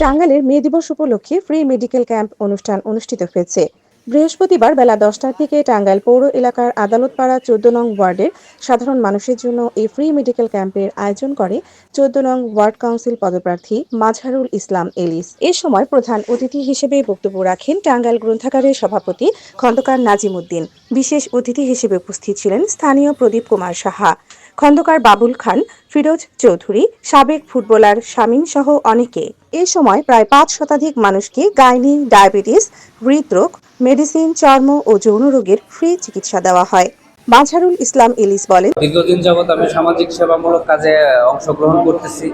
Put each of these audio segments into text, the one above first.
টাঙ্গাইলের মে দিবস উপলক্ষে ফ্রি মেডিকেল ক্যাম্প অনুষ্ঠান অনুষ্ঠিত হয়েছে। বৃহস্পতিবার বেলা দশটার থেকে টাঙ্গাইল পৌর এলাকার আদালতপাড়া চোদ্দ নং ওয়ার্ডের সাধারণ মানুষের জন্য এই ফ্রি মেডিকেল ক্যাম্পের আয়োজন করে চোদ্দ নং ওয়ার্ড কাউন্সিল পদপ্রার্থী মাঝহারুল ইসলাম এলিস। এ সময় প্রধান অতিথি হিসেবে বক্তব্য রাখেন টাঙ্গাইল গ্রন্থাগারের সভাপতি খন্দকার নাজিম উদ্দিন বিশেষ অতিথি হিসেবে উপস্থিত ছিলেন স্থানীয় প্রদীপ কুমার সাহা। খন্দকার বাবুল খান, ফিরোজ চৌধুরী, সাবেক ফুটবলার শামীম সহ অনেকে। এ সময় প্রায় পাঁচ শতাধিক মানুষকে গাইনি, ডায়াবেটিস, হৃদরোগ, মেডিসিন, চর্ম ও যৌন রোগের ফ্রি চিকিৎসা দেওয়া হয়। মাঝহারুল ইসলাম ইলিস বলেন, দীর্ঘদিন যাবৎ আমি সামাজিক সেবামূলক কাজে অংশগ্রহণ করতেছি,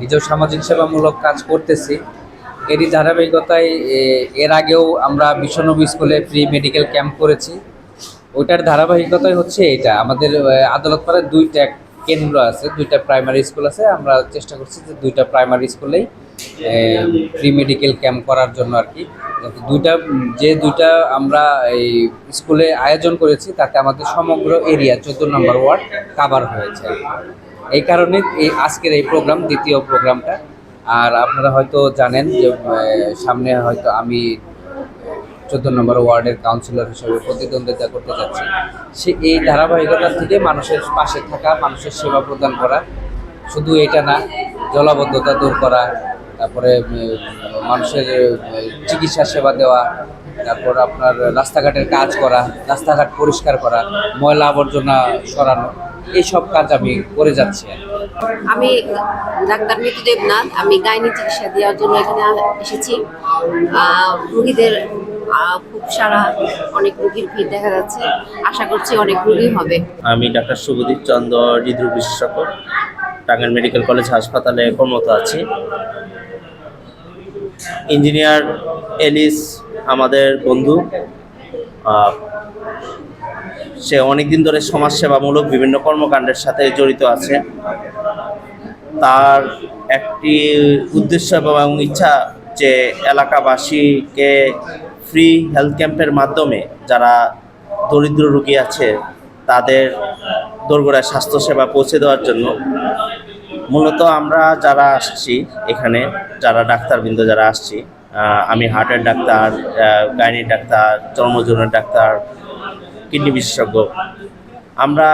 নিজেও সামাজিক সেবামূলক কাজ করতেছি। এরই ধারাবাহিকতায় এর আগেও আমরা বিশ্বনবী স্কুলে ফ্রি মেডিকেল ক্যাম্প করেছি। ওইটার ধারাবাহিকতাই হচ্ছে এটা। আমাদের আদালত আদালতপাড়ায় দুইটা কেন্দ্র আছে, দুইটা প্রাইমারি স্কুল আছে। আমরা চেষ্টা করছি যে দুইটা প্রাইমারি স্কুলেই প্রি মেডিকেল ক্যাম্প করার জন্য আর কি। দুইটা, যে দুইটা আমরা এই স্কুলে আয়োজন করেছি, তাতে আমাদের সমগ্র এরিয়া চোদ্দ নম্বর ওয়ার্ড কাভার হয়েছে। এই কারণে এই আজকের এই প্রোগ্রাম দ্বিতীয় প্রোগ্রামটা আর আপনারা হয়তো জানেন যে সামনে হয়তো আমি চোদ্দ নম্বর ওয়ার্ডের কাউন্সিলর হিসেবে প্রতিদ্বন্দ্বিতা করতে যাচ্ছি। সে এই ধারাবাহিকতা থেকে মানুষের পাশে থাকা, মানুষের সেবা প্রদান করা, শুধু এটা না, জলাবদ্ধতা দূর করা, তারপরে মানুষের চিকিৎসা সেবা দেওয়া, তারপর আপনার রাস্তাঘাটের কাজ করা, রাস্তাঘাট পরিষ্কার করা, ময়লা আবর্জনা সরানো এইসব কাজ আমি করে যাচ্ছি। আমি ডাক্তার মৃত্যু আমি গাইনি চিকিৎসা দেওয়ার জন্য এখানে এসেছি। রুগীদের খুব সারা অনেক রুগীর ভিড় দেখা যাচ্ছে। আশা করছি অনেক রুগী হবে। আমি ডাক্তার শুভদীপ চন্দ্র হৃদরোগ বিশেষজ্ঞ টাঙ্গাইল মেডিকেল কলেজ হাসপাতালে কর্মরত আছি। ইঞ্জিনিয়ার এলিস, আমাদের বন্ধু সে অনেকদিন ধরে সমাজসেবামূলক বিভিন্ন কর্মকাণ্ডের সাথে জড়িত আছে। তার একটি উদ্দেশ্য এবং ইচ্ছা যে এলাকাবাসীকে ফ্রি হেলথ ক্যাম্পের মাধ্যমে যারা দরিদ্র রুগী আছে, তাদের দোরগোড়ায় স্বাস্থ্যসেবা পৌঁছে দেওয়ার জন্য মূলত আমরা যারা আসছি এখানে, যারা ডাক্তারবৃন্দ যারা আসছি আমি হার্টের ডাক্তার গাইনির ডাক্তার চর্মজনের ডাক্তার কিডনি বিশেষজ্ঞ। আমরা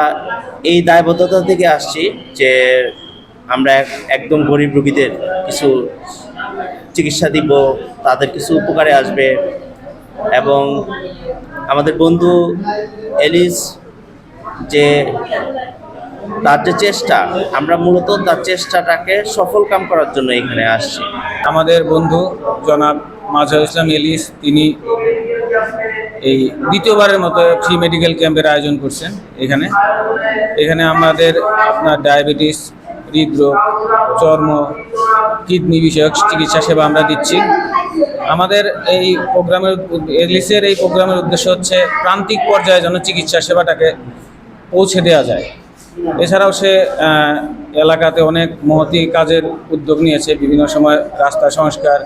এই দায়বদ্ধতা থেকে আসছি যে আমরা এক- একদম গরিব রোগীদের কিছু চিকিৎসা দিব, তাদের কিছু উপকারে আসবে এবং আমাদের বন্ধু এলিস যে তার যে চেষ্টা, আমরা মূলত তার চেষ্টাটাকে সফল কাম করার জন্য এখানে আসছি। আমাদের বন্ধু জনাব মাজহার ইসলাম এলিস, তিনি এই দ্বিতীয়বারের মতো ফ্রি মেডিকেল ক্যাম্পের আয়োজন করছেন এখানে। এখানে আমাদের আপনার ডায়াবেটিস, হৃদরোগ, চর্ম, কিডনি বিষয়ক চিকিৎসা সেবা আমরা দিচ্ছি। আমাদের এই প্রোগ্রামের এলিসের এই প্রোগ্রামের উদ্দেশ্য হচ্ছে প্রান্তিক পর্যায়ে যেন চিকিৎসা সেবাটাকে পৌঁছে দেওয়া যায়। এছাড়াও সে এলাকাতে অনেক মহতি কাজের উদ্যোগ নিয়েছে। বিভিন্ন সময় রাস্তা সংস্কার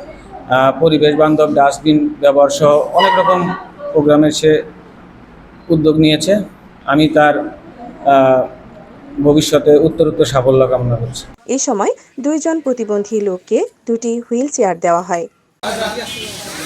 পরিবেশ বান্ধব ডাস্টবিন ব্যবহার সহ অনেক রকম প্রোগ্রামের সে উদ্যোগ নিয়েছে। আমি তার ভবিষ্যতে উত্তরোত্তর সাফল্য কামনা করছি। এ সময় দুইজন প্রতিবন্ধী লোককে দুটি হুইল চেয়ার দেওয়া হয়। 아 들.